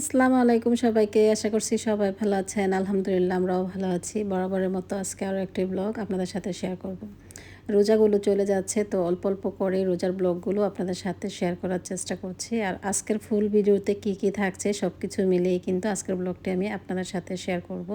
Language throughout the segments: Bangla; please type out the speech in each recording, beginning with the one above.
আসসালামু আলাইকুম সবাইকে। আশা করছি সবাই ভালো আছেন। আলহামদুলিল্লাহ আমরাও ভালো আছি। বরাবরের মতো আজকে আরও একটি ব্লগ আপনাদের সাথে শেয়ার করব। রোজাগুলো চলে যাচ্ছে, তো অল্প অল্প করে রোজার ব্লগগুলো আপনাদের সাথে শেয়ার করার চেষ্টা করছি। আর আজকের ফুল ভিডিওতে কি কি থাকছে সব কিছু মিলিয়ে কিন্তু আজকের ব্লগটি আমি আপনাদের সাথে শেয়ার করব।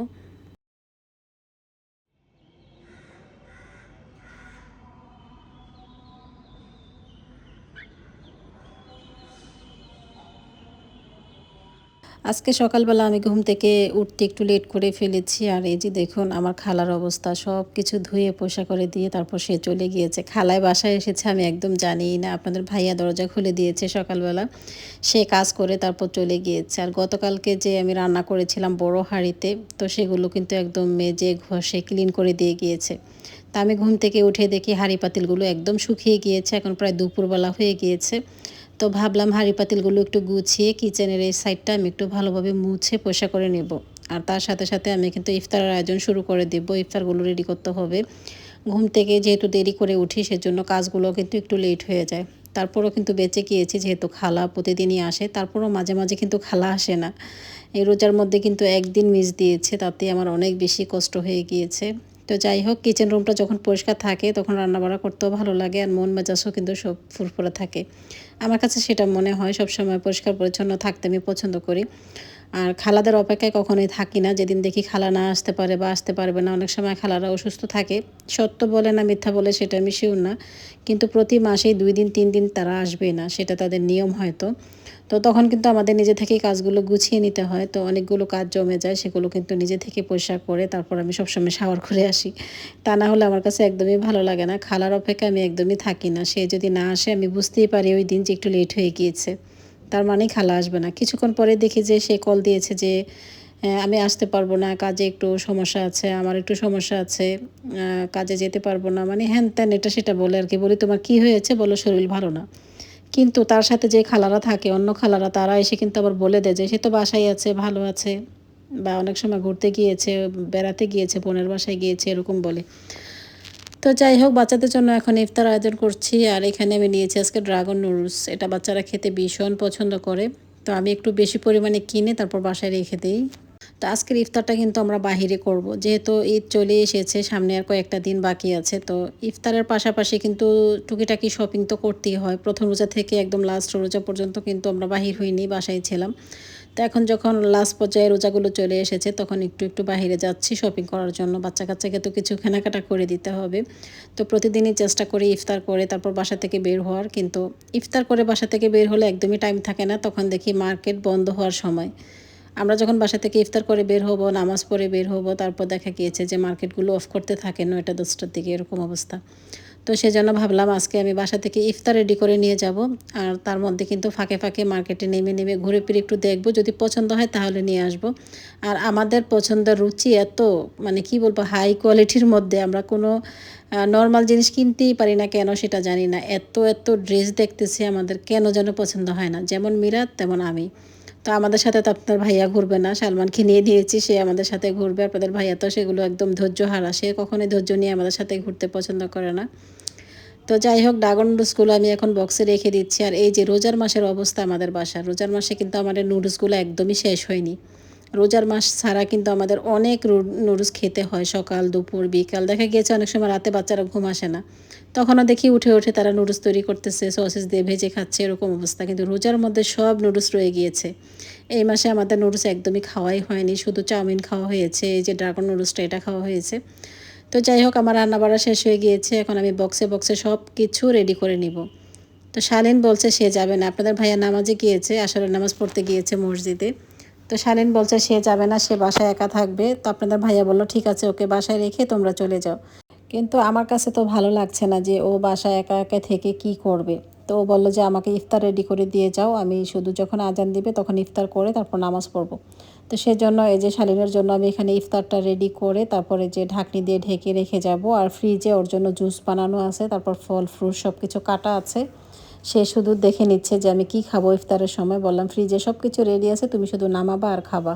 আজকে সকালবেলা আমি ঘুম থেকে উঠতে একটু লেট করে ফেলেছি আর এই যে দেখুন আমার খালার অবস্থা সব কিছু ধুয়ে পোষা করে দিয়ে তারপর সে চলে গিয়েছে। খালায় বাসায় এসেছে আমি একদম জানিই না, আপনাদের ভাইয়া দরজা খুলে দিয়েছে সকালবেলা। সে কাজ করে তারপর চলে গিয়েছে। আর গতকালকে যে আমি রান্না করেছিলাম বড় হাঁড়িতে, তো সেগুলো কিন্তু একদম মেজে ঘষে ক্লিন করে দিয়ে গিয়েছে। তা আমি ঘুম থেকে উঠে দেখি হাঁড়ি পাতিলগুলো একদম শুকিয়ে গিয়েছে, এখন প্রায় দুপুরবেলা হয়ে গিয়েছে। তো ভাবলাম হাঁড়ি পাতিলগুলো একটু গুছিয়ে কিচেনের এই সাইডটা আমি একটু ভালোভাবে মুছে পোষা করে নেব। আর তার সাথে সাথে আমি কিন্তু ইফতারের আয়োজন শুরু করে দেব। ইফতারগুলো রেডি করতে হবে। ঘুম থেকে যেহেতু দেরি করে উঠি, সেজন্য কাজগুলো কিন্তু একটু লেট হয়ে যায়। তারপরও কিন্তু বেঁচে গিয়েছি, যেহেতু খালা প্রতিদিনই আসে, তারপরও মাঝে মাঝে কিন্তু খালা আসে না। এই রোজার মধ্যে কিন্তু একদিন মিস দিয়েছে, তাতে আমার অনেক বেশি কষ্ট হয়ে গিয়েছে। তো যাই হোক কিচেন রুমটা যখন পরিষ্কার থাকে, তখন রান্নাবাড়া করতেও ভালো লাগে আর মন মেজাজও কিন্তু সব ফুরফুরে থাকে। আমার কাছে সেটা মনে হয়, সবসময় পরিষ্কার পরিচ্ছন্ন থাকতে আমি পছন্দ করি। আর খালাদের অপেক্ষায় কখনোই থাকি না। যেদিন দেখি খালা না আসতে পারে বা আসতে পারবে না, অনেক সময় খালারা অসুস্থ থাকে। সত্য বলে না মিথ্যা বলে সেটা আমি শিউর না। কিন্তু প্রতি মাসেই দুই দিন, তিন দিন তারা আসবে না, সেটা তাদের নিয়ম হয়তো। তো তখন কিন্তু আমাদের নিজে থেকেই কাজগুলো গুছিয়ে নিতে হয়। তো অনেকগুলো কাজ জমে যায়, সেগুলো কিন্তু নিজে থেকে পরিষ্কার করে তারপর আমি সবসময় শাওয়ার করে আসি। তা না হলে আমার কাছে একদমই ভালো লাগে না। খালার অপেক্ষা আমি একদমই থাকি না। সে যদি না আসে, আমি বুঝতেই পারি ওই দিন যে একটু লেট হয়ে গিয়েছে। তার মানেই খালা আসবে না। কিছুক্ষণ পরে দেখি যে সে কল দিয়েছে যে আমি আসতে পারব না, কাজে একটু সমস্যা আছে, আমার একটু সমস্যা আছে কাজে যেতে পারব না। মানে হ্যান ত্যান এটা সেটা বলে আর কি, বলি, তোমার কি হয়েছে? বলো, শরীর ভালো না। কিন্তু তার সাথে যে খালারা থাকে, অন্য খালারা, তারা এসে কিন্তু আবার বলে দেয় যে, সে তো বাসায় আছে, ভালো আছে, বা অনেক সময় ঘুরতে গিয়েছে, বেড়াতে গিয়েছে, বোনের বাসায় গিয়েছে, এরকম বলে। তো যাই হোক, বাচ্চাদের জন্য এখন ইফতার আয়োজন করছি আর এখানে আমি নিয়েছি আজকে ড্রাগন নুডলস। এটা বাচ্চারা খেতে ভীষণ পছন্দ করে। তো আমি একটু বেশি পরিমাণে কিনে তারপর বাসায় রেখে দিই। তো আজকের ইফতারটা কিন্তু আমরা বাহিরে করব। যেহেতু ঈদ চলে এসেছে, সামনে আর কয়েকটা দিন বাকি আছে, তো ইফতারের পাশাপাশি কিন্তু টুকিটাকি শপিং তো করতেই হয়। প্রথম রোজা থেকে একদম লাস্ট রোজা পর্যন্ত কিন্তু আমরা বাহির হইনি, বাসায় ছিলাম। তো এখন যখন লাস্ট পর্যায়ে রোজাগুলো চলে এসেছে, তখন একটু একটু বাহিরে যাচ্ছি শপিং করার জন্য। বাচ্চা কাচ্চাকে তো কিছু কেনাকাটা করে দিতে হবে। তো প্রতিদিনই চেষ্টা করি ইফতার করে, তারপর বাসা থেকে বের হওয়ার। কিন্তু ইফতার করে বাসা থেকে বের হলে একদমই টাইম থাকে না, তখন দেখি মার্কেট বন্ধ হওয়ার সময়। আমরা যখন বাসা থেকে ইফতার করে বের হব, নামাজ পড়ে বের হব, তারপর দেখা গিয়েছে যে মার্কেটগুলো অফ করতে থাকে নয়টা দশটার দিকে এরকম অবস্থা। তো সেজন্য ভাবলাম আজকে আমি বাসা থেকে ইফতার রেডি করে নিয়ে যাব। আর তার মধ্যে কিন্তু ফাঁকে ফাঁকে মার্কেটে নেমে নেমে ঘুরে ফিরে একটু দেখব। যদি পছন্দ হয় তাহলে নিয়ে আসব। আর আমাদের পছন্দের রুচি এত মানে কি বলব হাই কোয়ালিটির মধ্যে আমরা কোনো নর্মাল জিনিস কিনতেই পারি না কেন সেটা জানি না। এত এত ড্রেস দেখতেছি আমাদের কেন যেন পছন্দ হয় না। যেমন মিরাত, তেমন আমি। তো আমাদের সাথে তো আপনার ভাইয়া ঘুরবে না। সালমানকে নিয়ে দিয়েছি, সে আমাদের সাথে ঘুরবে। আপনাদের ভাইয়া তো সেগুলো একদম ধৈর্য হারা। সে কখনোই ধৈর্য নিয়ে আমাদের সাথে ঘুরতে পছন্দ করে না। তো যাই হোক, ড্রাগন নুডলসগুলো আমি এখন বক্সে রেখে দিচ্ছি। আর এই যে রোজার মাসের অবস্থা আমাদের বাসার, রোজার মাসে কিন্তু আমাদের নুডলসগুলো একদমই শেষ হয়নি। রোজার মাস ছাড়া কিন্তু আমাদের অনেক নুডলস খেতে হয় সকাল, দুপুর, বিকাল। দেখা গিয়েছে অনেক সময় রাতে বাচ্চারা ঘুম আসে না। তখনও দেখি উঠে উঠে তারা নুডলস তৈরি করতেছে, সসেস দিয়ে ভেজে খাচ্ছে, এরকম অবস্থা। কিন্তু রোজার মধ্যে সব নুডলস রয়ে গিয়েছে। এই মাসে আমাদের নুডলস একদমই খাওয়াই হয়নি। শুধু চাউমিন খাওয়া হয়েছে, এই যে ড্রাগন নুডলসটা, এটা খাওয়া হয়েছে। তো যাই হোক, আমার রান্না বাড়া শেষ হয়ে গিয়েছে। এখন আমি বক্সে বক্সে সব কিছু রেডি করে নিব। তো শালীন বলছে, সে যাবে না। আপনাদের ভাইয়া নামাজে গিয়েছে আসলে নামাজ পড়তে গিয়েছে মসজিদে। তো শালীন বলছে, সে যাবে না, সে বাসায় একা থাকবে। তো আপনাদের ভাইয়া বলল, ঠিক আছে, ওকে বাসায় রেখে তোমরা চলে যাও। কিন্তু আমার কাছে তো ভালো লাগছে না যে ও বাসায় একা একা থেকে কি করবে। তো ও বলল যে, আমাকে ইফতার রেডি করে দিয়ে যাও। আমি শুধু যখন আজান দিবে তখন ইফতার করে তারপর নামাজ পড়ব। তো সেজন্য এই যে শালিনের জন্য আমি এখানে ইফতারটা রেডি করে তারপরে যে ঢাকনি দিয়ে ঢেকে রেখে যাব। আর ফ্রিজে ওর জন্য জুস বানানো আছে, তারপর ফল ফ্রুট সব কিছু কাটা আছে। সে শুধু দেখে নিচ্ছে যে আমি কি খাব ইফতারের সময়। বললাম, ফ্রিজে সব কিছু রেডি আছে, তুমি শুধু নামাবা আর খাবা।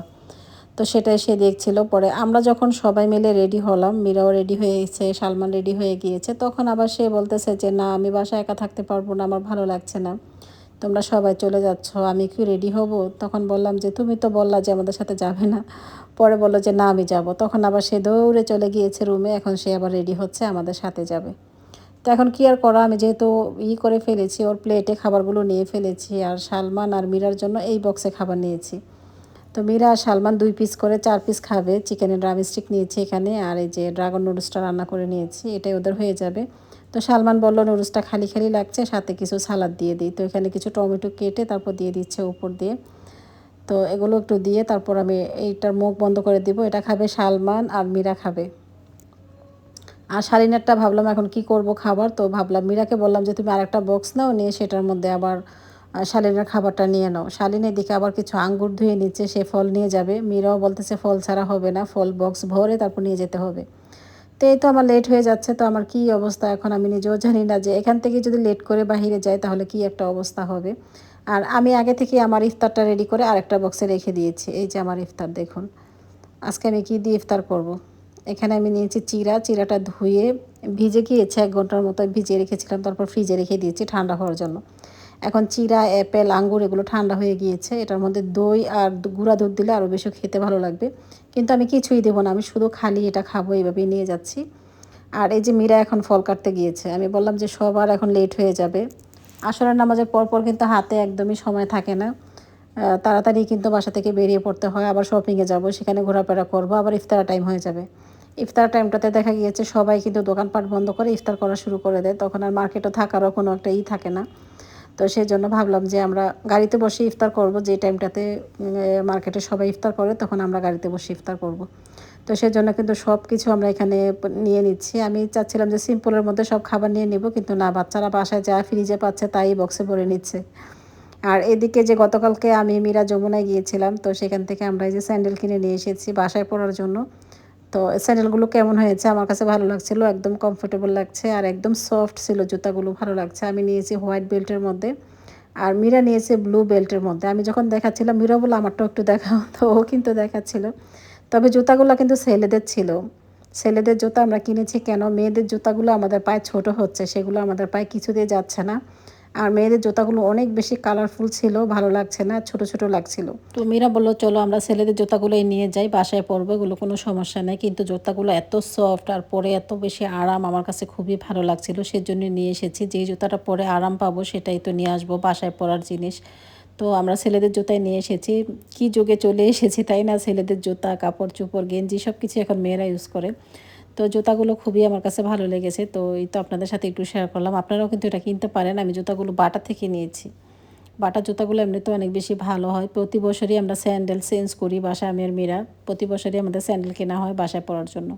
তো সেটাই সে দেখছিল। পরে আমরা যখন সবাই মিলে রেডি হলাম, মীরাও রেডি হয়েছে, সালমান রেডি হয়ে গিয়েছে, তখন আবার সে বলতেছে যে, না, আমি বাসায় একা থাকতে পারব না, আমার ভালো লাগছে না। তোমরা সবাই চলে যাচ্ছ, আমি কি রেডি হব? তখন বললাম যে, তুমি তো বললা যে আমাদের সাথে যাবে না। পরে বলল যে, না, আমি যাব। তখন আবার সে দৌড়ে চলে গিয়েছে রুমে এখন সে আবার রেডি হচ্ছে, আমাদের সাথে যাবে। তো এখন কি আর করা? আমি যেহেতু ই করে ফেলেছি, ওর প্লেটে খাবারগুলো নিয়ে ফেলেছি, আর সালমান আর মীরার জন্য এই বক্সে খাবার নিয়েছি। তো মীরা আর সালমান দুই পিস করে, চার পিস খাবে। চিকেনের ড্রাম স্টিক নিয়েছি এখানে, আর এই যে ড্রাগন নুডলসটা রান্না করে নিয়েছি, এটাই ওদের হয়ে যাবে। তো সালমান বলল নুডলসটা খালি খালি লাগছে, সাথে কিছু সালাদ দিয়ে দিই। তো এখানে কিছু টমেটো কেটে তারপর দিয়ে দিচ্ছে উপর দিয়ে। তো এগুলো একটু দিয়ে তারপর আমি এইটার মুখ বন্ধ করে দিব। এটা খাবে সালমান আর মীরা খাবে। আর শালিনেরটা ভাবলাম এখন কি করব খাবার, তো ভাবলাম মীরাকে বললাম যে তুমি আরেকটা বক্স নাও, নিয়ে সেটার মধ্যে আবার শালিনের খাবারটা নিয়ে নাও। শালিনের দিকে আবার কিছু আঙ্গুর ধুয়ে নিচ্ছে, সে ফল নিয়ে যাবে। মীরাও বলতেছে ফল ছাড়া হবে না, ফল বক্স ভরে তারপর নিয়ে যেতে হবে। তো এই তো আমার লেট হয়ে যাচ্ছে, তো আমার কি অবস্থা এখন আমি নিজেও জানি না যে এখান থেকে যদি লেট করে বাহিরে যাই তাহলে কি একটা অবস্থা হবে। আর আমি আগে থেকে আমার ইফতারটা রেডি করে আরেকটা বক্সে রেখে দিয়েছি। এই যে আমার ইফতার, দেখুন। আজকে আমি কি দিয়ে ইফতার করব। এখানে আমি নিয়েছি চিরা। চিরাটা ধুয়ে ভিজে গিয়েছে, এক ঘণ্টার মতো ভিজিয়ে রেখেছিলাম, তারপর ফ্রিজে রেখে দিয়েছি ঠান্ডা হওয়ার জন্য। এখন চিরা, অ্যাপেল, আঙ্গুর এগুলো ঠান্ডা হয়ে গিয়েছে। এটার মধ্যে দই আর গুঁড়া দুধ দিলে আরও বেশি খেতে ভালো লাগবে। কিন্তু আমি কিছুই দেবো না, আমি শুধু খালি এটা খাব এইভাবেই নিয়ে যাচ্ছি। আর এই যে মীরা এখন ফল কাটতে গিয়েছে, আমি বললাম যে সবার এখন লেট হয়ে যাবে। আসরের নামাজের পরপর কিন্তু হাতে একদমই সময় থাকে না। তাড়াতাড়ি কিন্তু বাসা থেকে বেরিয়ে পড়তে হয়, আবার শপিংয়ে যাব, সেখানে ঘোরাফেরা করব, আবার ইফতার টাইম হয়ে যাবে। ইফতার টাইমটাতে দেখা গিয়েছে সবাই কিন্তু দোকানপাট বন্ধ করে ইফতার করা শুরু করে দেয়। তখন আর মার্কেটও থাকারও কোনো একটা ই থাকে না। তো সেই জন্য ভাবলাম যে আমরা গাড়িতে বসে ইফতার করব। যে টাইমটাতে মার্কেটে সবাই ইফতার করে, তখন আমরা গাড়িতে বসে ইফতার করব। তো সেই জন্য কিন্তু সব কিছু আমরা এখানে নিয়ে নিচ্ছি। আমি চাচ্ছিলাম যে সিম্পলের মধ্যে সব খাবার নিয়ে নিব, কিন্তু না, বাচ্চারা বাসায় যা ফ্রিজে পাচ্ছে তাই বক্সে ভরে নিচ্ছে। আর এদিকে যে গতকালকে আমি মীরা যমুনায় গিয়েছিলাম, তো সেখান থেকে আমরা এই যে স্যান্ডেল কিনে নিয়ে এসেছি বাসায় পরার জন্য। তো স্যান্ডেলগুলো কেমন হয়েছে? আমার কাছে ভালো লাগছিল, একদম কমফোর্টেবল লাগছে আর একদম সফট ছিল জুতাগুলো, ভালো লাগছে। আমি নিয়েছি হোয়াইট বেল্টের মধ্যে আর মীরা নিয়েছে ব্লু বেল্টের মধ্যে। আমি যখন দেখাচ্ছিলাম, মীরা বলে আমারটাও একটু দেখাও। তো ও কিন্তু দেখাচ্ছিল। তবে জুতাগুলো কিন্তু ছেলেদের ছিল। ছেলেদের জুতা আমরা কিনেছি কেন? মেয়েদের জুতাগুলো আমাদের পায়ে ছোট হচ্ছে, সেগুলো আমাদের পায়ে কিছুতেই যাচ্ছে না। আর মেয়েদের জুতাগুলো অনেক বেশি কালারফুল ছিল, ভালো লাগছে না, ছোট ছোট লাগছিল। তো মীরা বলল, চলো আমরা ছেলেদের জুতাগুলোই নিয়ে যাই, বাসায় পরবো, এগুলো কোনো সমস্যা নেই। কিন্তু জুতাগুলো এত সফট আর পরে এত বেশি আরাম আমার কাছে খুবই ভালো লাগছিল, সেজন্য নিয়ে এসেছি। যেই জুতাটা পরে আরাম পাবো সেটাই তো নিয়ে আসব, বাসায় পরার জিনিস। তো আমরা ছেলেদের জুতাই নিয়ে এসেছি। কি যুগে চলে এসেছি তাই না? ছেলেদের জুতা, কাপড় চোপড়, গেঞ্জি সব কিছু এখন মেয়েরা ইউজ করে। তো জুতাগুলো খুবই আমার কাছে ভালো লেগেছে। তো এই তো আপনাদের সাথে একটু শেয়ার করলাম। আপনারাও কিন্তু এটা কিনতে পারেন। আমি জুতাগুলো বাটা থেকে নিয়েছি। বাটা জুতাগুলো এমনিতে অনেক বেশি ভালো হয়। প্রতি বছরই আমরা স্যান্ডেল চেঞ্জ করি বাসায় আমি আর মেয়েরা প্রতি বছরই আমাদের স্যান্ডেল কেনা হয় বাসায় পরার জন্য।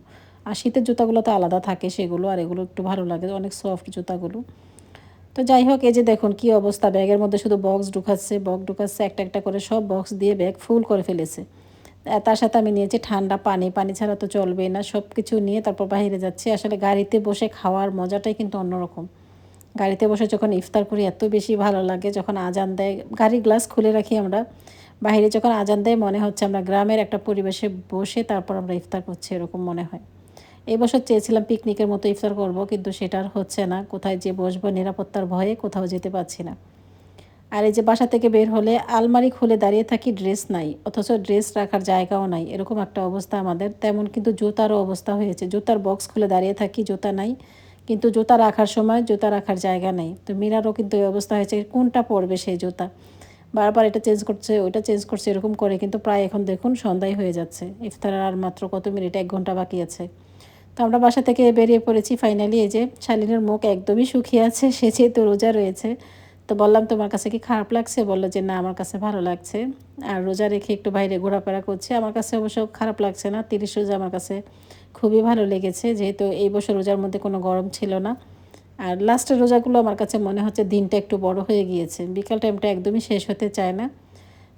আর শীতের জুতাগুলো তো আলাদা থাকে সেগুলো, আর এগুলো একটু ভালো লাগে, অনেক সফট জুতাগুলো। তো যাই হোক, এই যে দেখুন কি অবস্থা। ব্যাগের মধ্যে শুধু বক্স ঢুকাচ্ছে। বক্স ঢুকাচ্ছে, একটা একটা করে সব বক্স দিয়ে ব্যাগ ফুল করে ফেলেছে। তার সাথে আমি নিয়েছি ঠান্ডা পানি পানি ছাড়া তো চলবেই না। সব কিছু নিয়ে তারপর বাইরে যাচ্ছি। আসলে গাড়িতে বসে খাওয়ার মজাটাই কিন্তু অন্যরকম। গাড়িতে বসে যখন ইফতার করি, এত বেশি ভালো লাগে যখন আজান দেয়। গাড়ির গ্লাস খুলে রাখি আমরা। বাইরে যখন আজান দেয়, মনে হচ্ছে আমরা গ্রামের একটা পরিবেশে বসে তারপর আমরা ইফতার করছি, এরকম মনে হয়। এই বছর চেয়েছিলাম পিকনিকের মতো ইফতার করব, কিন্তু সেটা আর হচ্ছে না। কোথায় যে বসবো, নিরাপত্তার ভয়ে কোথাও যেতে পারছি না। আর এই যে বাসা থেকে বের হলে আলমারি খুলে দাঁড়িয়ে থাকি ড্রেস নাই, অথচ ড্রেস রাখার জায়গাও নাই, এরকম একটা অবস্থা আমাদের। তেমন কিন্তু জুতারও অবস্থা হয়েছে। জুতার বক্স খুলে দাঁড়িয়ে থাকি, জুতা নাই, কিন্তু জুতা রাখার সময় জুতা রাখার জায়গা নেই। তো মিরারও কিন্তু এই অবস্থা হয়েছে, কোনটা পড়বে সেই জুতা? বারবার এটা চেঞ্জ করছে, ওইটা চেঞ্জ করছে, এরকম করে কিন্তু প্রায় এখন দেখুন সন্ধ্যায় হয়ে যাচ্ছে। ইফতার আর মাত্র কত মিনিট? এক ঘণ্টা বাকি আছে। তো আমরা বাসা থেকে বেরিয়ে পড়েছি ফাইনালি এই যে শালিনের মুখ একদমই শুকিয়ে আছে, সে যেহেতু রোজা রয়েছে তো বললাম, তোমার কাছে কি খারাপ লাগছে? বলল যে, না, আমার কাছে ভালো লাগছে। আর রোজা রেখে একটু বাইরে ঘোরাফেরা করছে। আমার কাছে অবশ্য খারাপ লাগছে না। তিরিশ রোজা আমার কাছে খুবই ভালো লেগেছে, যেহেতু এই বছর রোজার মধ্যে কোনো গরম ছিল না। আর লাস্টের রোজাগুলো আমার কাছে মনে হচ্ছে দিনটা একটু বড় হয়ে গিয়েছে। বিকাল টাইমটা একদমই শেষ হতে চায় না।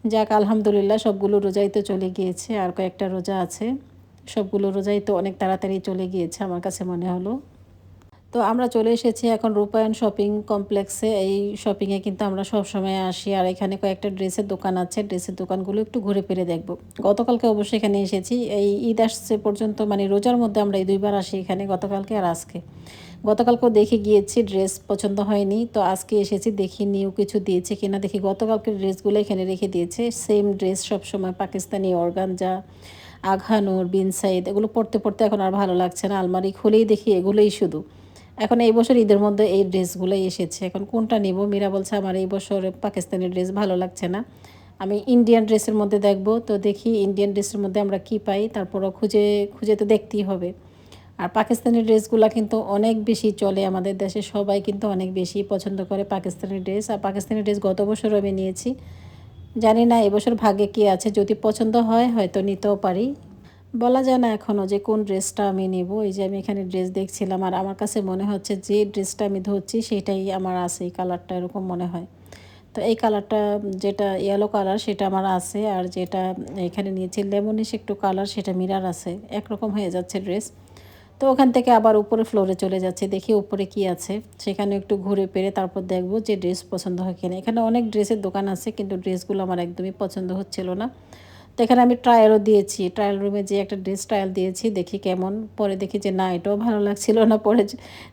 যাক, আলহামদুলিল্লাহ, সবগুলো রোজাই তো চলে গিয়েছে। আর কয়েকটা রোজা আছে। সবগুলো রোজাই তো অনেক তাড়াতাড়ি চলে গিয়েছে, আমার কাছে মনে হলো। তো আমরা চলে এসেছি এখন রূপায়ণ শপিং কমপ্লেক্সে। এই শপিংয়ে কিন্তু আমরা সব সময় আসি আর এখানে কয়েকটা ড্রেসের দোকান আছে। ড্রেসের দোকানগুলো একটু ঘুরে ফিরে দেখব। গতকালকে অবশ্যই এখানে এসেছি। এই ঈদ আসছে পর্যন্ত মানে রোজার মধ্যে আমরা এই দুইবার আসি এখানে, গতকালকে আর আজকে। গতকালকেও দেখে গিয়েছি, ড্রেস পছন্দ হয়নি। তো আজকে এসেছি, দেখি নিউ কিছু দিয়েছে কিনা। দেখি গতকালকের ড্রেসগুলো এখানে রেখে দিয়েছে। সেম ড্রেস সবসময় পাকিস্তানি অর্গানজা, আঘানুর, বিন সাইদ, এগুলো পড়তে পড়তে এখন আর ভালো লাগছে না। আলমারি খুলেই দেখি এগুলোই শুধু। এখন এই বছর ঈদের মধ্যে এই ড্রেসগুলোই এসেছে। এখন কোনটা নেব? মীরা বলছে, আমার এই বছর পাকিস্তানি ড্রেস ভালো লাগছে না। আমি ইন্ডিয়ান ড্রেসের মধ্যে দেখব। তো দেখি ইন্ডিয়ান ড্রেসের মধ্যে আমরা কি পাই। তারপরও খুঁজে খুঁজে তো দেখতেই হবে। আর পাকিস্তানি ড্রেসগুলো কিন্তু অনেক বেশি চলে আমাদের দেশে। সবাই কিন্তু অনেক বেশি পছন্দ করে পাকিস্তানি ড্রেস। আর পাকিস্তানি ড্রেস গত বছর আমি নিয়েছি। জানি না এবছর ভাগে কি আছে। যদি পছন্দ হয়, হয়তো নিতেও পারি। বলা যায় না এখনও যে কোন ড্রেসটা আমি নেব। এই যে আমি এখানে ড্রেস দেখছিলাম আর আমার কাছে মনে হচ্ছে যে ড্রেসটা আমি ধরছি সেটাই আমার আছে, এই কালারটা এরকম মনে হয়। তো এই কালারটা যেটা ইয়েলো কালার সেটা আমার আছে আর যেটা এখানে নিয়েছি লেমনিশ একটু কালার সেটা মিরার আছে, একরকম হয়ে যাচ্ছে ড্রেস। তো ওখান থেকে আবার উপরে ফ্লোরে চলে যাচ্ছে, দেখি উপরে কি আছে। সেখানে একটু ঘুরে পেরে তারপর দেখব যে ড্রেস পছন্দ হয় কিনা। এখানে অনেক ড্রেসের দোকান আছে কিন্তু ড্রেসগুলো আমার একদমই পছন্দ হচ্ছিল না। তো এখানে আমি ট্রায়ালও দিয়েছি। ট্রায়াল রুমে যে একটা ড্রেস ট্রায়াল দিয়েছি, দেখি কেমন। পরে দেখি যে, না, এটাও ভালো লাগছিল না। পরে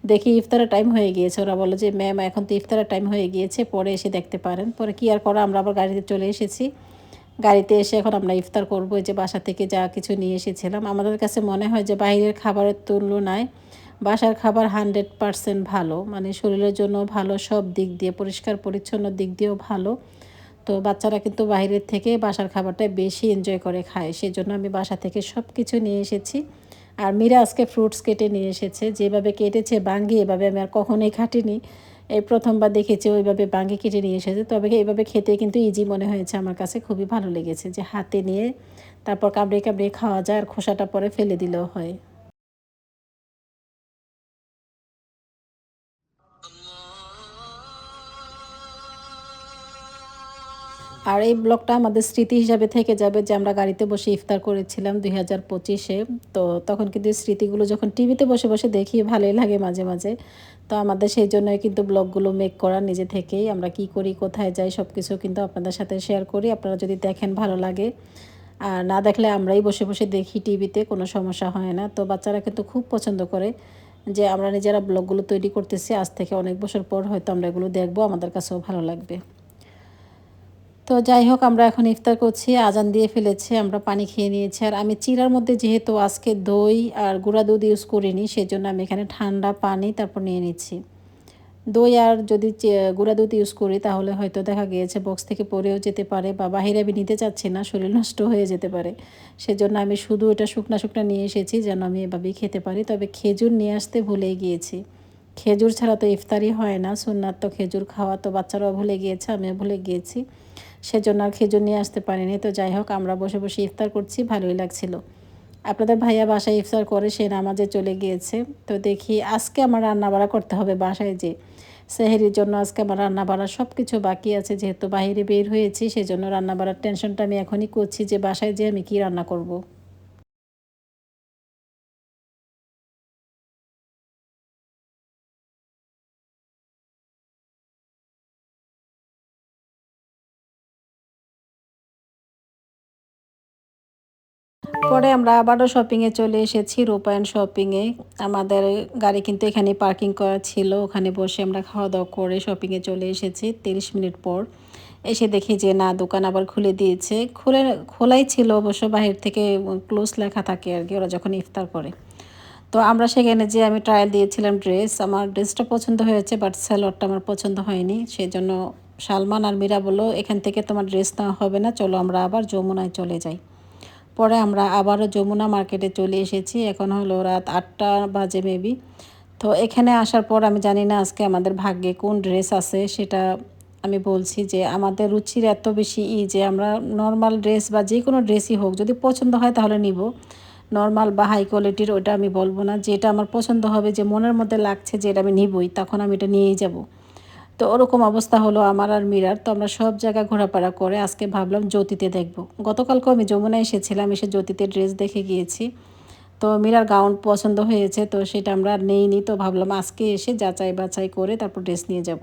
দেখি ইফতারের টাইম হয়ে গিয়েছে। ওরা বলো যে ম্যাম এখন তো ইফতারের টাইম হয়ে গিয়েছে। পরে এসে দেখতে পারেন। পরে কি আর করা, আমরা আবার গাড়িতে চলে এসেছি। গাড়িতে এসে এখন আমরা ইফতার করব। যে, বাসা থেকে যা কিছু নিয়ে এসেছিলাম। আমাদের কাছে মনে হয় যে, বাইরের খাবারের তুলনায় বাসার খাবার হান্ড্রেড পারসেন্ট ভালো। মানে শরীরের জন্য ভালো, সব দিক দিয়ে পরিষ্কার, পরিচ্ছন্ন দিক দিয়েও ভালো। তো বাচ্চারা কিন্তু বাইরের থেকে বাসার খাবারটা বেশি এনজয় করে খায়। সেই জন্য আমি বাসা থেকে সব কিছু নিয়ে এসেছি। আর মীরা আজকে ফ্রুটস কেটে নিয়ে এসেছে। যেভাবে কেটেছে বাঙ্গি, এভাবে আমি আর কখনোই খাটিনি। এই প্রথমবার দেখেছি ওইভাবে বাঙ্গি কেটে নিয়ে এসেছে। তবে এইভাবে খেতে কিন্তু ইজি মনে হয়েছে আমার কাছে। খুবই ভালো লেগেছে যে হাতে নিয়ে তারপর কামড়ে কামড়ে খাওয়া যায় আর খোসাটা পরে ফেলে দিলেও হয়। আর এই ব্লগটা আমাদের স্মৃতি হিসাবে থেকে যাবে যে আমরা গাড়িতে বসে ইফতার করেছিলাম দুই হাজার পঁচিশে। তো তখন কিন্তু স্মৃতিগুলো যখন টিভিতে বসে বসে দেখি, ভালোই লাগে মাঝে মাঝে। তো আমাদের সেই জন্যই কিন্তু ব্লগগুলো মেক করা নিজে থেকেই। আমরা কি করি, কোথায় যাই সব কিছু কিন্তু আপনাদের সাথে শেয়ার করি। আপনারা যদি দেখেন ভালো লাগে। আর না দেখলে আমরাই বসে বসে দেখি টিভিতে, কোনো সমস্যা হয় না। তো বাচ্চারা কিন্তু খুব পছন্দ করে যে আমরা নিজেরা ব্লগগুলো তৈরি করতেছি। আজ থেকে অনেক বছর পর হয়তো আমরা এগুলো দেখব। আমাদের কাছেও ভালো লাগবে। তো যাই হোক, আমরা এখন ইফতার করছি, আজান দিয়ে ফেলেছে, আমরা পানি খেয়ে নিয়েছি। আর আমি চিরার মধ্যে যেহেতু আজকে দই আর গুঁড়া দুধ ইউজ করিনি, সেজন্য আমি এখানে ঠান্ডা পানি তারপর নিয়ে নিচ্ছি। দই আর যদি গুঁড়া দুধ ইউজ করি, তাহলে হয়তো দেখা গিয়েছে বক্স থেকে পরেও যেতে পারে বা বাহিরে আমি নিতে চাচ্ছি না, শরীর নষ্ট হয়ে যেতে পারে। সেজন্য আমি শুধু এটা শুকনা শুকনা নিয়ে এসেছি, যেন আমি এভাবেই খেতে পারি। তবে খেজুর নিয়ে আসতে ভুলে গিয়েছি। খেজুর ছাড়া তো ইফতারি হয় না সুন্নার তো খেজুর খাওয়া তো বাচ্চারাও ভুলে গিয়েছে, আমিও ভুলে গিয়েছি। সেজন্য আর খেজুর নিয়ে আসতে পারিনি। তো যাই হোক, আমরা বসে বসে ইফতার করছি, ভালোই লাগছিল। আপনাদের ভাইয়া বাসায় ইফতার করে, সে নামাজে চলে গিয়েছে। তো দেখি আজকে আমার রান্না বাড়া করতে হবে বাসায় যে সেহেরির জন্য আজকে আমার রান্না বাড়া সব কিছু বাকি আছে। যেহেতু বাইরে বের হয়েছি, সেজন্য রান্না বাড়ার টেনশনটা আমি এখনই করছি যে বাসায় যে আমি কি রান্না করব। পরে আমরা আবারও শপিংয়ে চলে এসেছি, রূপায়ণ শপিংয়ে আমাদের গাড়ি কিন্তু এখানে পার্কিং করা ছিল, ওখানে বসে আমরা খাওয়া দাওয়া করে শপিংয়ে চলে এসেছি তিরিশ মিনিট পর। এসে দেখি যে না, দোকান আবার খুলে দিয়েছে। খুলে, খোলাই ছিল অবশ্য, বাহির থেকে ক্লোজ লেখা থাকে আর কি, ওরা যখন ইফতার করে। তো আমরা সেখানে যে আমি ট্রায়াল দিয়েছিলাম ড্রেস আমার ড্রেসটা পছন্দ হয়েছে বাট স্যালোয়ারটা আমার পছন্দ হয়নি। সেই জন্য সালমান আর মীরা বলল, এখান থেকে তোমার ড্রেস নেওয়া হবে না, চলো আমরা আবার যমুনায় চলে যাই। পরে আমরা আবারও যমুনা মার্কেটে চলে এসেছি। এখন হলো রাত আটটা বাজে মেবি। তো এখানে আসার পর আমি জানি না আজকে আমাদের ভাগ্যে কোন ড্রেস আছে, সেটা আমি বলছি যে আমাদের রুচির এত বেশি ই যে আমরা নর্মাল ড্রেস বা যে কোনো ড্রেসই হোক, যদি পছন্দ হয় তাহলে নিব। নর্মাল বা হাই কোয়ালিটির ওটা আমি বলব না। যেটা আমার পছন্দ হবে, যে মনের মধ্যে লাগছে যে এটা আমি নিবই, তখন আমি এটা নিয়েই যাব। তো ওরকম অবস্থা হলো আমার আর মীরার। তো আমরা সব জায়গা ঘোরাফেরা করে আজকে ভাবলাম জ্যোতিতে দেখব। গতকালকেও আমি যমুনা এসেছিলাম, এসে জ্যোতিতে ড্রেস দেখে গিয়েছি। তো মীরার গাউন পছন্দ হয়েছে, তো সেটা আমরা নেইনি। তো ভাবলাম আজকে এসে যাচাই বাছাই করে তারপর ড্রেস নিয়ে যাব।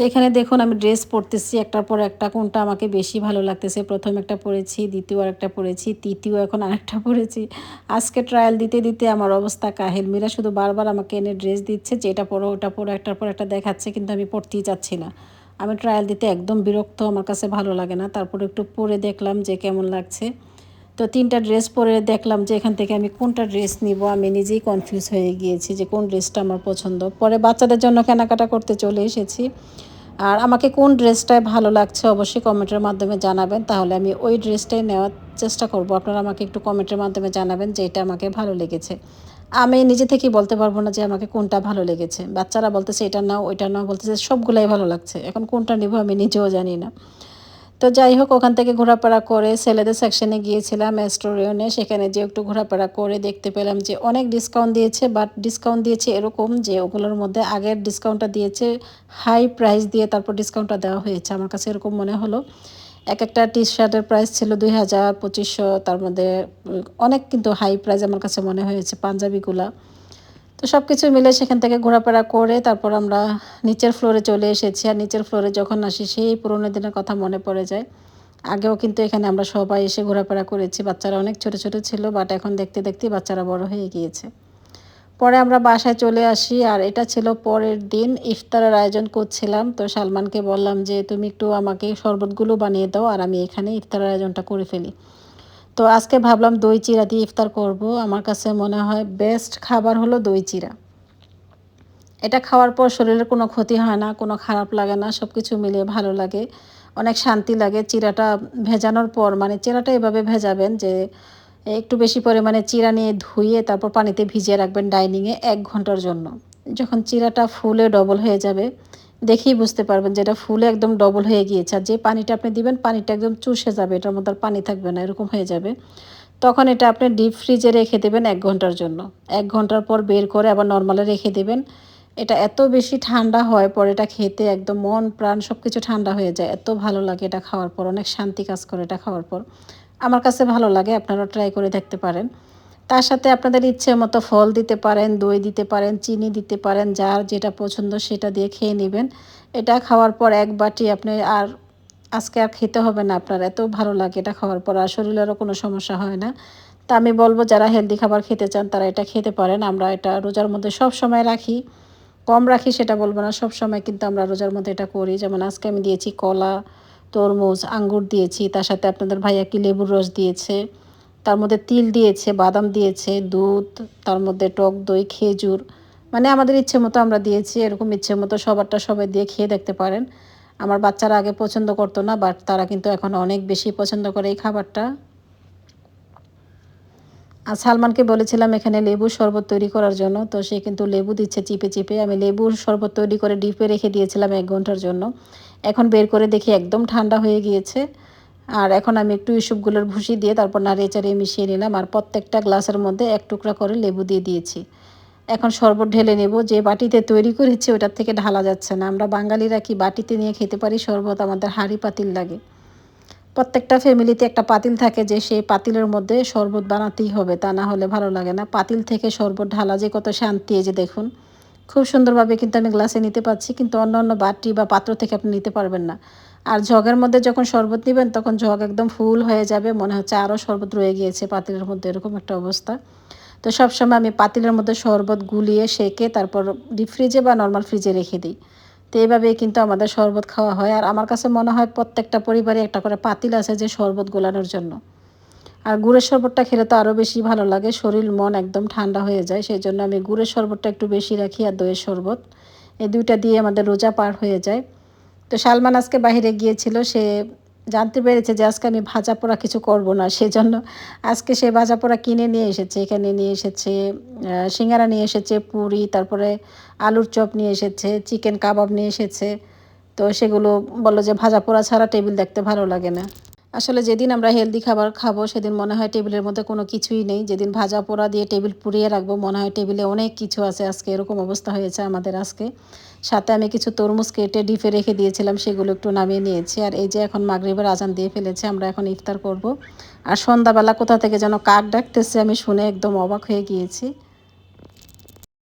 তো এখানে দেখুন, আমি ড্রেস পরতেছি, একটার পর একটা কোনটা আমাকে বেশি ভালো লাগতেছে। প্রথম একটা পরেছি, দ্বিতীয় আর একটা পরেছি, তৃতীয় এখন আরেকটা পরেছি। আজকে ট্রায়াল দিতে দিতে আমার অবস্থা কাহেল। মীরা শুধু বারবার আমাকে এনে ড্রেস দিচ্ছে, যে এটা পরো, ওটা পরো, একটার পর একটা দেখাচ্ছে, কিন্তু আমি পরতেই চাচ্ছি না। আমি ট্রায়াল দিতে একদম বিরক্ত, আমার কাছে ভালো লাগে না। তারপর একটু পরে দেখলাম যে কেমন লাগছে। তো তিনটা ড্রেস পরে দেখলাম যে এখান থেকে আমি কোনটা ড্রেস নিব, আমি নিজেই কনফিউজ হয়ে গিয়েছি যে কোন ড্রেসটা আমার পছন্দ। পরে বাচ্চাদের জন্য কেনাকাটা করতে চলে এসেছি। আর আমাকে কোন ড্রেসটায় ভালো লাগছে অবশ্যই কমেন্টের মাধ্যমে জানাবেন। তাহলে আমি ওই ড্রেসটাই নেওয়ার চেষ্টা করব। আপনারা আমাকে একটু কমেন্টের মাধ্যমে জানাবেন যে এটা আমাকে ভালো লেগেছে। আমি নিজে থেকে বলতে পারব না যে আমাকে কোনটা ভালো লেগেছে। বাচ্চারা বলতেছে এটা নাও, ওইটা নাও, বলতেছে সবগুলাই ভালো লাগছে। এখন কোনটা নেব আমি নিজেও জানি না। তো যাই হোক, ওখান থেকে ঘোরাফেরা করে ছেলেদের সেকশনে গিয়েছিলাম অ্যাস্টোরিয়নে সেখানে যে একটু ঘোরাফেরা করে দেখতে পেলাম যে অনেক ডিসকাউন্ট দিয়েছে বাট ডিসকাউন্ট দিয়েছে এরকম যে ওগুলোর মধ্যে আগের ডিসকাউন্টটা দিয়েছে হাই প্রাইস দিয়ে তারপর ডিসকাউন্টটা দেওয়া হয়েছে। আমার কাছে এরকম মনে হলো। এক একটা টি শার্টের প্রাইস ছিল দুই হাজার পঁচিশশো, তার মধ্যে অনেক কিন্তু হাই প্রাইস আমার কাছে মনে হয়েছে, পাঞ্জাবিগুলা। তো সব কিছু মিলে সেখান থেকে ঘোরাফেরা করে তারপর আমরা নিচের ফ্লোরে চলে এসেছি। আর নিচের ফ্লোরে যখন আসি, সেই পুরোনো দিনের কথা মনে পড়ে যায়। আগেও কিন্তু এখানে আমরা সবাই এসে ঘোরাফেরা করেছি। বাচ্চারা অনেক ছোট ছোট ছিল বাট এখন দেখতে দেখতে বাচ্চারা বড় হয়ে গিয়েছে। পরে আমরা বাসায় চলে আসি, আর এটা ছিল পরের দিন। ইফতারের আয়োজন করছিলাম। তো সালমানকে বললাম যে, তুমি একটু আমাকে শরবতগুলো বানিয়ে দাও, আর আমি এখানে ইফতারের আয়োজনটা করে ফেলি। তো আজকে ভাবলাম দই চিরা দিয়ে ইফতার করব। আমার কাছে মনে হয় বেস্ট খাবার হলো দই চিরা। এটা খাওয়ার পর শরীরের কোনো ক্ষতি হয় না, কোনো খারাপ লাগে না সব কিছু মিলিয়ে ভালো লাগে। অনেক শান্তি লাগে চিরাটা ভেজানোর পর। মানে চিরাটা এভাবে ভেজাবেন যে একটু বেশি পরিমাণে চিরা নিয়ে ধুয়ে তারপর পানিতে ভিজিয়ে রাখবেন ডাইনিংয়ে এক ঘণ্টার জন্য। যখন চিরাটা ফুলে ডবল হয়ে যাবে দেখেই বুঝতে পারবেন যে এটা ফুলে একদম ডবল হয়ে গিয়েছে। আর যে পানিটা আপনি দিবেন, পানিটা একদম চুষে যাবে। এটার মধ্যে আর পানি থাকবে না, এরকম হয়ে যাবে। তখন এটা আপনি ডিপ ফ্রিজে রেখে দেবেন এক ঘণ্টার জন্য। এক ঘণ্টার পর বের করে আবার নর্মালে রেখে দেবেন। এটা এত বেশি ঠান্ডা হয় পর এটা খেতে একদম মন, প্রাণ সব কিছু ঠান্ডা হয়ে যায়। এত ভালো লাগে এটা খাওয়ার পর, অনেক শান্তি কাজ করে এটা খাওয়ার পর। আমার কাছে ভালো লাগে আপনারা ট্রাই করে দেখতে পারেন। তার সাথে আপনাদের ইচ্ছে মতো ফল দিতে পারেন, দই দিতে পারেন, চিনি দিতে পারেন, যার যেটা পছন্দ সেটা দিয়ে খেয়ে নেবেন। এটা খাওয়ার পর এক বাটি আপনি আর আজকে আর খেতে হবে না আপনার, এত ভালো লাগে এটা খাওয়ার পর আর শরীরেরও কোনো সমস্যা হয় না। তা আমি বলব, যারা হেলদি খাবার খেতে চান তারা এটা খেতে পারেন, আমরা এটা রোজার মধ্যে সব সময় রাখি। কম রাখি সেটা বলব না, সব সময় কিন্তু আমরা রোজার মধ্যে এটা করি। যেমন আজকে আমি দিয়েছি কলা, তরমুজ, আঙ্গুর দিয়েছি, তার সাথে আপনাদের ভাইয়া কি লেবুর রস দিয়েছে। তার মধ্যে তিল দিয়েছে, বাদাম দিয়েছে, দুধ, তার মধ্যে টক দই, খেজুর। মানে আমাদের ইচ্ছে মতো আমরা দিয়েছি, এরকম ইচ্ছে মতো সবারটা সবাই দিয়ে খেয়ে দেখতে পারেন। আমার বাচ্চারা আগে পছন্দ করতো না বাট তারা কিন্তু এখন অনেক বেশি পছন্দ করে এই খাবারটা। আর সালমানকে বলেছিলাম এখানে লেবু শরবত তৈরি করার জন্য, তো সে কিন্তু লেবু দিচ্ছে চিপে চিপে। আমি লেবুর শরবত তৈরি করে ডিপে রেখে দিয়েছিলাম এক ঘণ্টার জন্য। এখন বের করে দেখি একদম ঠান্ডা হয়ে গিয়েছে। আর এখন আমি একটু ইসুপগুলোর ভুসি দিয়ে তারপর নাড়িয়ে মিশিয়ে নিলাম আর প্রত্যেকটা গ্লাসের মধ্যে এক টুকরা করে লেবু দিয়ে দিয়েছি। এখন শরবত ঢেলে নেব। যে বাটিতে তৈরি করেছি ওটার থেকে ঢালা যাচ্ছে না। আমরা বাঙালিরা কি বাটিতে নিয়ে খেতে পারি শরবত? আমাদের হাঁড়ি পাতিল লাগে। প্রত্যেকটা ফ্যামিলিতে একটা পাতিল থাকে যে সেই পাতিলের মধ্যে শরবত বানাতেই হবে। তা না হলে ভালো লাগে না। পাতিল থেকে শরবত ঢালা যে কত শান্তি এই যে দেখুন। খুব সুন্দরভাবে কিন্তু আমি গ্লাসে নিতে পারছি। কিন্তু অন্য অন্য বাটি বা পাত্র থেকে আপনি নিতে পারবেন না। আর জগের মধ্যে যখন শরবত নেবেন, তখন জগ একদম ফুল হয়ে যাবে, মনে হচ্ছে আরও শরবত রয়ে গিয়েছে, পাতিলের মধ্যে এরকম একটা অবস্থা। তো সবসময় আমি পাতিলের মধ্যে শরবত গুলিয়ে সেকে তারপর ডিপ ফ্রিজে বা নর্মাল ফ্রিজে রেখে দিই। তো এইভাবেই কিন্তু আমাদের শরবত খাওয়া হয়। আর আমার কাছে মনে হয় প্রত্যেকটা পরিবারে একটা করে পাতিল আছে যে শরবত গোলানোর জন্য। আর গুড়ের শরবতটা খেলে তো আরও বেশি ভালো লাগে, শরীর, মন একদম ঠান্ডা হয়ে যায় সেই জন্য আমি গুড়ের শরবতটা একটু বেশি রাখি আর দইয়ের শরবত। এই দুইটা দিয়ে আমাদের রোজা পার হয়ে যায়। তো সালমান আজকে বাহিরে গিয়েছিল, সে জানতে পেরেছে যে আজকে আমি ভাজা পোড়া কিছু করব না, সেজন্য আজকে সে ভাজা পোড়া কিনে নিয়ে এসেছে, এখানে নিয়ে এসেছে সিঙ্গারা নিয়ে এসেছে, পুরি, তারপরে আলুর চপ নিয়ে এসেছে, চিকেন কাবাব নিয়ে এসেছে, তো সেগুলো বলল যে ভাজা পোড়া ছাড়া টেবিল দেখতে ভালো লাগে না। আসলে যেদিন আমরা হেলদি খাবার খাব, সেদিন মনে হয় টেবিলের মধ্যে কোনো কিছুই নেই। যেদিন ভাজা পোড়া দিয়ে টেবিল পুড়িয়ে রাখব, মনে হয় টেবিলে অনেক কিছু আছে। আজকে এরকম অবস্থা হয়েছে আমাদের আজকে। সাথে আমি কিছু তরমুজ কেটে ডিপে রেখে দিয়েছিলাম, সেগুলো একটু নামিয়ে নিয়েছি। আর এই যে এখন মাগরিবের আজান দিয়ে ফেলেছে, আমরা এখন ইফতার করব। আর সন্ধ্যাবেলা কোথা থেকে যেন কাক ডাকতেছে, আমি শুনে একদম অবাক হয়ে গিয়েছি।